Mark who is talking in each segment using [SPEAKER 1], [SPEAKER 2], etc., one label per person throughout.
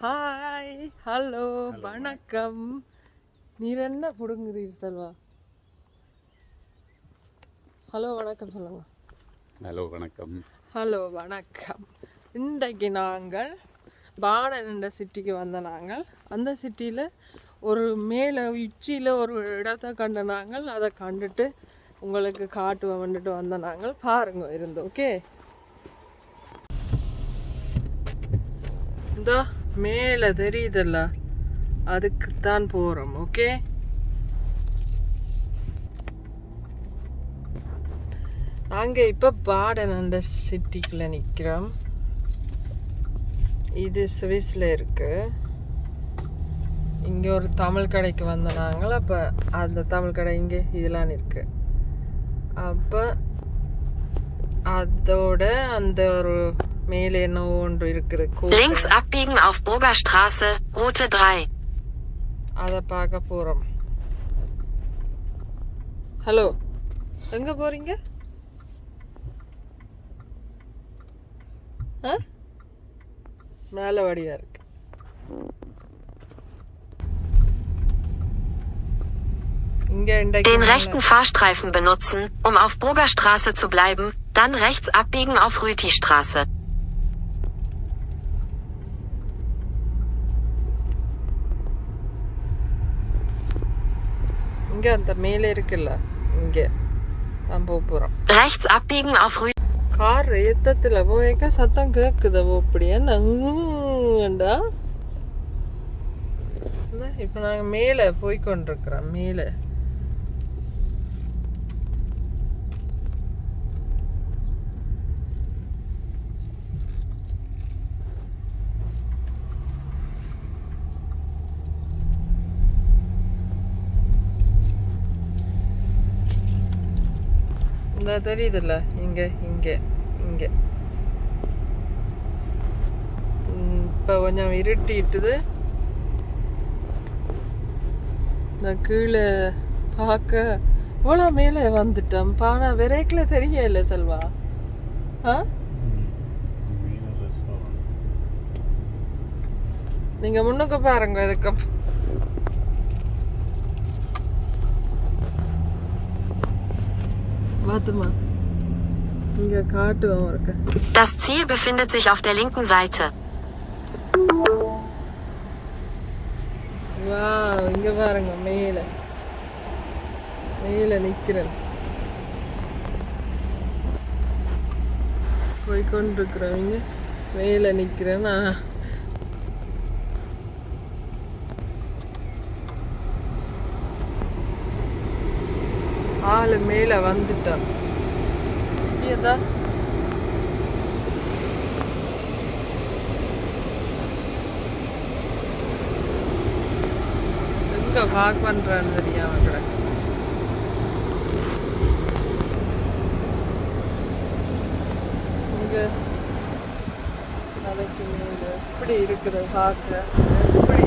[SPEAKER 1] Hi hello வணக்கம். நீர் என்ன பிடுங்குறீர் செல்வா? ஹலோ வணக்கம் சொல்லுங்க.
[SPEAKER 2] ஹலோ வணக்கம்.
[SPEAKER 1] ஹலோ வணக்கம். இன்றைக்கு நாங்கள் பாடன் என்ற சிட்டிக்கு வந்த நாங்கள். அந்த சிட்டியில் ஒரு மேலே உச்சியில் ஒரு இடத்த கண்ட நாங்கள். அதை கண்டுட்டு உங்களுக்கு காட்டுவோம் வந்துட்டு வந்த நாங்கள். பாருங்க இருந்து ஓகே இந்த மேலே தெரியுதல்ல? அதுக்கு தான் போகிறோம் ஓகே நாங்கள் இப்போ பாடன் என்ற சிட்டிக்குள்ளே நிற்கிறோம் இது சுவிஸில் இருக்குது இங்கே ஒரு தமிழ் கடைக்கு வந்த நாங்கள் அப்போ அந்த தமிழ் கடை இங்கே இதெல்லாம் இருக்குது அப்போ அதோட அந்த ஒரு மேலே என்ன ஒன்று இருக்குது கோட்டை.
[SPEAKER 3] Links abbiegen auf Burgerstraße, Route 3.
[SPEAKER 1] அதை பார்க்க போகிறோம் ஹலோ எங்கே போகிறீங்க ஆ மேலே வடியாக இருக்கு இங்கே இன்றைக்கு
[SPEAKER 3] Den
[SPEAKER 1] நாங்க-
[SPEAKER 3] rechten Fahrstreifen benutzen, um auf Burgerstraße zu bleiben, dann rechts abbiegen auf Rütistraße.
[SPEAKER 1] இங்கே அந்த மேலே இருக்குல்ல இங்கே தான் போக போகிறோம்
[SPEAKER 3] Rechts abbiegen auf
[SPEAKER 1] கார் ஏத்தத்தில் போய்க்க சத்தம் கேட்குது அப்படியே வேண்டா இப்போ நாங்கள் மேலே போய் கொண்டிருக்கிறோம் மேலே. இந்த தெரியுதுல்ல இங்க இங்க இங்க ம், இப்ப கொஞ்சம் இருட்டிட்டுது நான் கீழே பார்க்க இவ்வளோ மேலே வந்துட்டோம் பானா விரைக்கல தெரியல செல்வா ஆ நீங்க முன்னுக்கு பாருங்க இதுக்கப்புறம் வாத்துமா இங்க காட்டுவோம் இருக்கு
[SPEAKER 3] Das Ziel befindet sich auf der linken Seite.
[SPEAKER 1] வா இங்க பாருங்க மேல மேல நிக்கிறேன் போய்கொண்டிருக்கிறவங்க மேல நிக்கிறேன் நான் ஆளு மேல வந்துட்டான் ஏதா எங்க பார்க் பண்றான்னு தெரியாம கிடக்கு. இங்க. தலைக்கு மேல. எப்படி இருக்குது பார்க்க எப்படி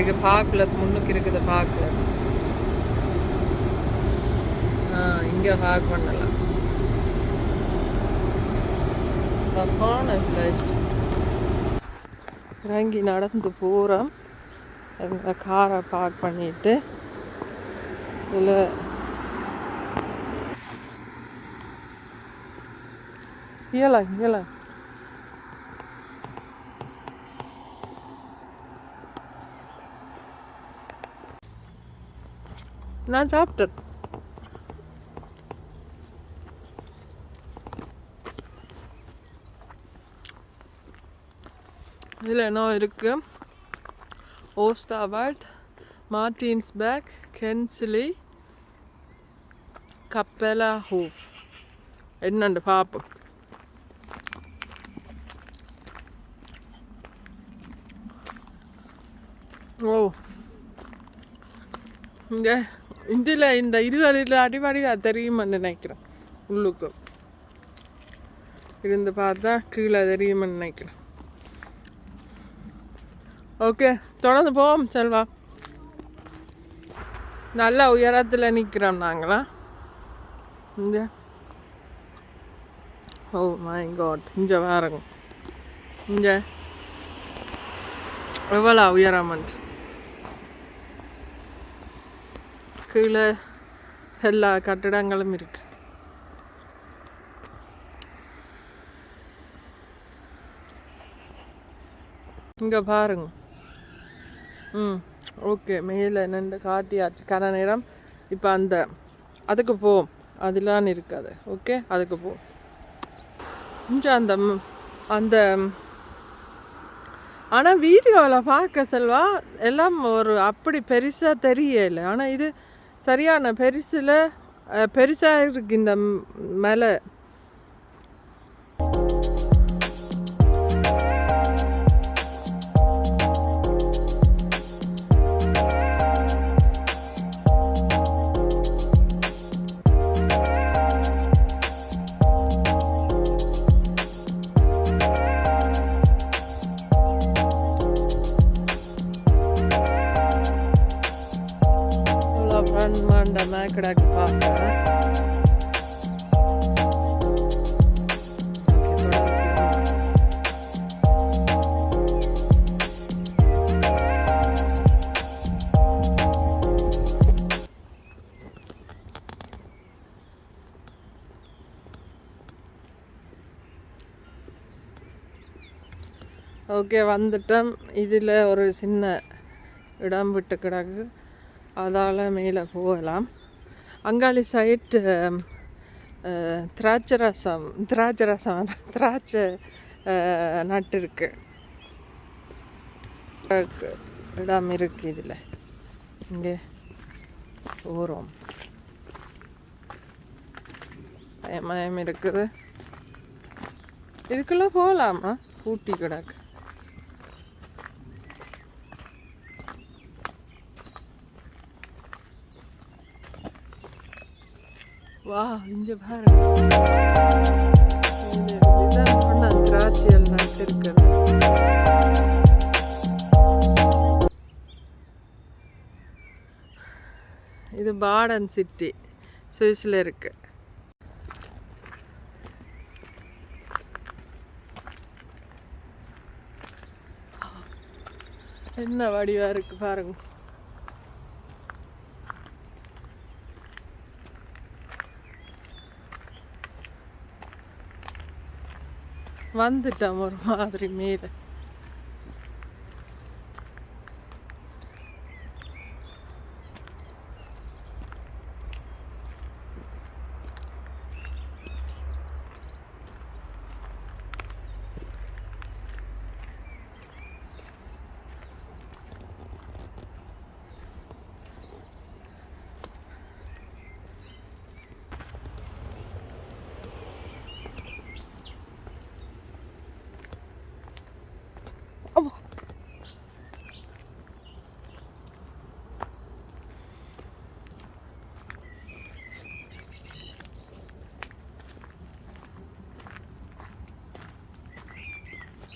[SPEAKER 1] இங்க இருக்கு முன்னுக்கு இருக்குது பார்க்கல. ஆ ஹாக் பண்ணலாம். இறங்கி நடந்து போகிறோம் அந்த காரை பார்க் பண்ணிட்டு இதில் இயலாம் இயலாம் நான் சாப்பிட்டேன் இதில் என்ன இருக்கு ஓஸ்தாபாட் மார்டின்ஸ்பேக் கென்சிலி கப்பெலா ஹூஃப் என்னண்டு பார்ப்போம் ஓ இங்கே இதில் இந்த இருவழியில் அடிப்படையாக தெரியுமான்னு நினைக்கிறேன் உள்ளுக்கு. இருந்து பார்த்தா கீழே தெரியுமென்னு நினைக்கிறேன். ஓகே தொடர்ந்து போவோம் செல்வா. நல்ல உயரத்தில் நிற்கிறோம் நாங்களா? இந்த ஓ மை காட் இங்கே வேறங்க இங்கே. எவ்வளோ உயரமன்ட்டு கீழே எல்லா கட்டிடங்களும் இருக்கு. இங்கே பாருங்க. ம் ஓகே. மேலே நின்று காட்டியாச்சு. கன நேரம் இப்போ அந்த அதுக்கு போவோம் அதெல்லாம் இருக்காது. ஓகே? அதுக்கு போ. கொஞ்சம் அந்த அந்த ஆனால் வீடியோவில் பார்க்க செல்வா எல்லாம் ஒரு அப்படி பெருசாக தெரியலை. ஆனால் இது சரியான பெருசில் பெருசாக இருக்கு இந்த மலை. கிடக்கு பார்க்கலாம் ஓகே வந்துட்டோம். இதில் ஒரு சின்ன இடம் விட்டு கிடக்கு. அதால் மேலே போகலாம். அங்காளி சைட் திராட்சை ரசம் திராட்சை ரசம் திராட்சை நட்டு இருக்கு இடம் இருக்கு இதில். இங்கே ஓரம் மயம் இருக்குது. இதுக்குள்ளே போகலாமா ஊட்டி கிடக்கு. வா இங்க பாரு இது எல்லாம் சொன்ன இது பாடன் சிட்டி சுவிஸில் இருக்கு. என்ன வடிவாக இருக்குது பாருங்க. வந்துட்டோம் ஒரு மாதிரி மேலே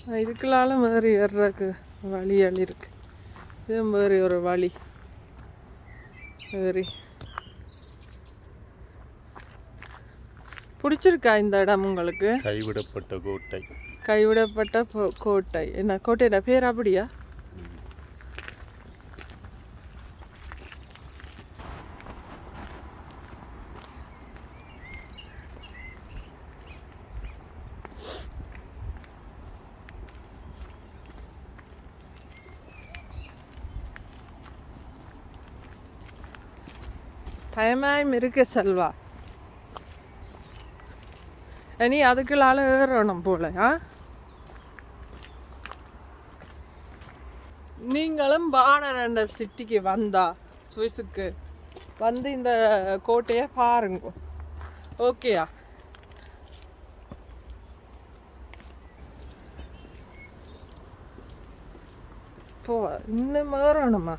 [SPEAKER 1] இதுக்குள்ளால மாதிரி ஏறுறதுக்கு வழிகள் இருக்கு இது மாதிரி ஒரு வழி. சரி. பிடிச்சிருக்கா இந்த இடம் உங்களுக்கு?
[SPEAKER 2] கைவிடப்பட்ட கோட்டை.
[SPEAKER 1] கைவிடப்பட்ட கோட்டை. என்ன கோட்டையோட பேர் அப்படியா? பயமாயும் இருக்கு செல்வா. இனி அதுக்குள்ளால ஏறணும் போல ஆ? நீங்களும் பானரண்ட சிட்டிக்கு வந்தா சுவிஸுக்கு வந்து இந்த கோட்டையை பாருங்க. ஓகேயா போ இன்னும் ஏறணுமா?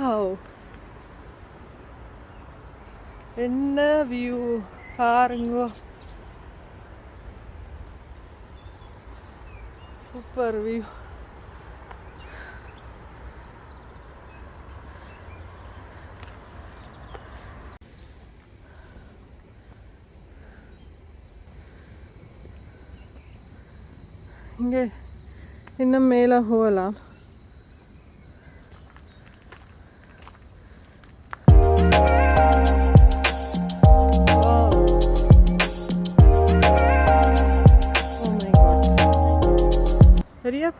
[SPEAKER 1] வாவ் என்ன வியூ பாருங்க. சூப்பர் வியூ இங்கே இன்னும் மேலே போகலாம்.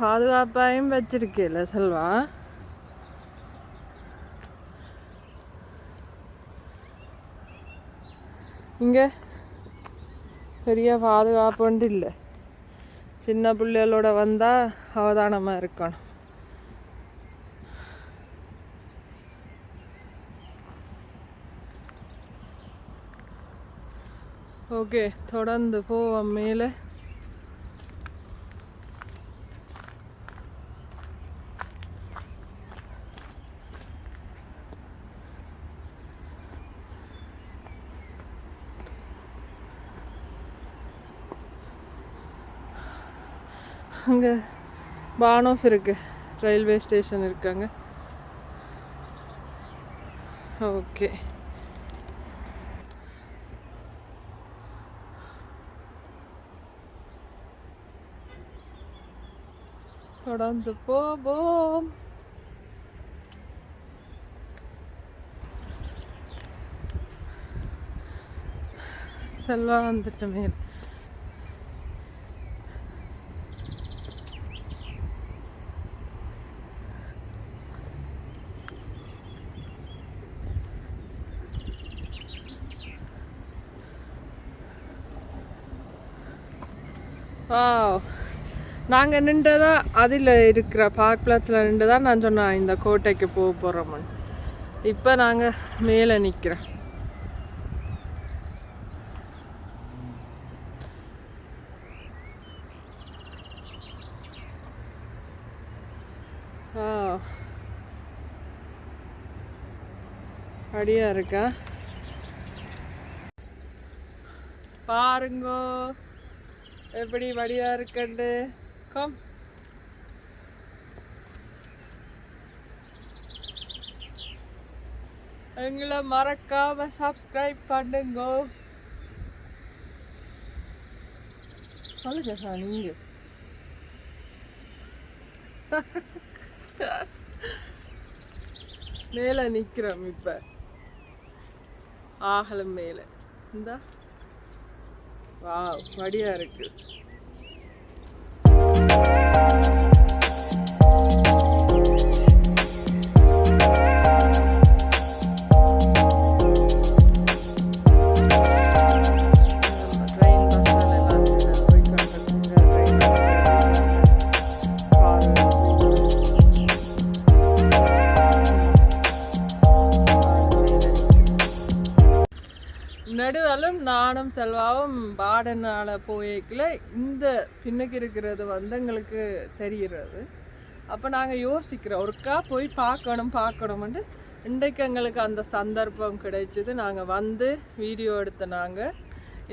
[SPEAKER 1] பாதுகாப்பாயும் வச்சிருக்கேல செல்வா? இங்க பெரிய பாதுகாப்பு வந்து இல்லை. சின்ன பிள்ளைகளோட வந்தா அவதானமா இருக்கணும். ஓகே தொடர்ந்து போவோம் மேலே. அங்கே பானோஃப் இருக்கு. ரயில்வே ஸ்டேஷன் இருக்காங்க. ஓகே தொடர்ந்து போவோம். செல்வா வந்துட்டு மேல். நாங்கள் நின்றதா அதில் இருக்கிற பார்க் பிளாட்ஸில் நின்றதா நான் சொன்னேன் இந்த கோட்டைக்கு போக போகிறோம்னு இப்போ நாங்கள் மேலே நிற்கிறோம் ஆ அடியா இருக்கா? பாருங்கோ. எப்படி வழியா இருக்கண்டு? கோம். எங்களை மறக்காம சப்ஸ்கிரைப் பண்ணுங்க. சொல்லுங்க சார் நீங்க. மேல நிக்கிறோம் இப்ப. ஆகலம் மேல. இந்தா. வா படியா இருக்கு. நடுவாலும் நானும் செல்வாவும் பாடனால போய்க்கல இந்த பின்னுக்கு இருக்கிறது வந்து எங்களுக்கு தெரிகிறது. அப்போ நாங்கள் யோசிக்கிறோம் ஒருக்கா போய் பார்க்கணும் பார்க்கணும்னு இன்றைக்கு எங்களுக்கு அந்த சந்தர்ப்பம் கிடைச்சிது. நாங்கள் வந்து வீடியோ எடுத்த நாங்கள்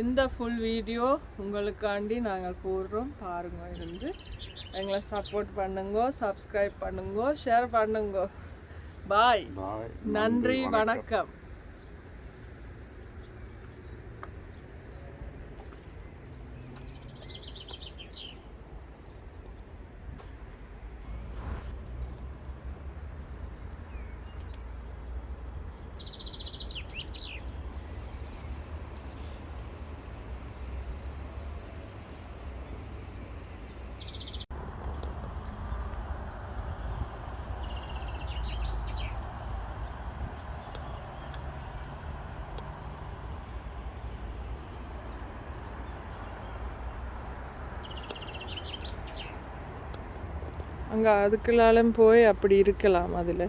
[SPEAKER 1] இந்த ஃபுல் வீடியோ உங்களுக்காண்டி நாங்கள் போடுறோம் பாருங்க இருந்து. எங்களை சப்போர்ட் பண்ணுங்க சப்ஸ்கிரைப் பண்ணுங்க ஷேர் பண்ணுங்க.
[SPEAKER 2] பாய்
[SPEAKER 1] நன்றி வணக்கம். அங்கே அதுக்குள்ளாலும் போய் அப்படி இருக்கலாம் அதில்.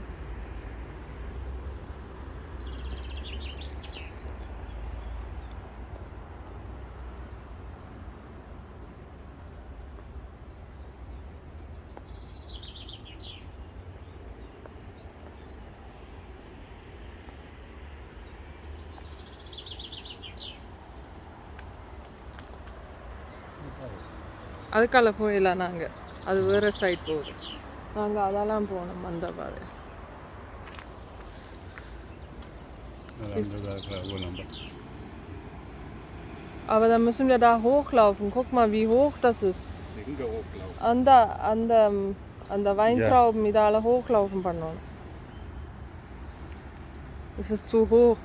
[SPEAKER 1] அதுக்கால போயிடலாம் நாங்கள் அது வேறு சைட் போகுது நாங்கள் அதெல்லாம் போனோம் அந்த பாதை Aber dann müssen wir da hochlaufen. Guck mal, wie hoch das ist.
[SPEAKER 2] எங்கே ஓக்கலாம்
[SPEAKER 1] அந்த அந்த ம், அந்த Weintrauben இதால hochlaufen பண்ணணும். Es ist zu hoch.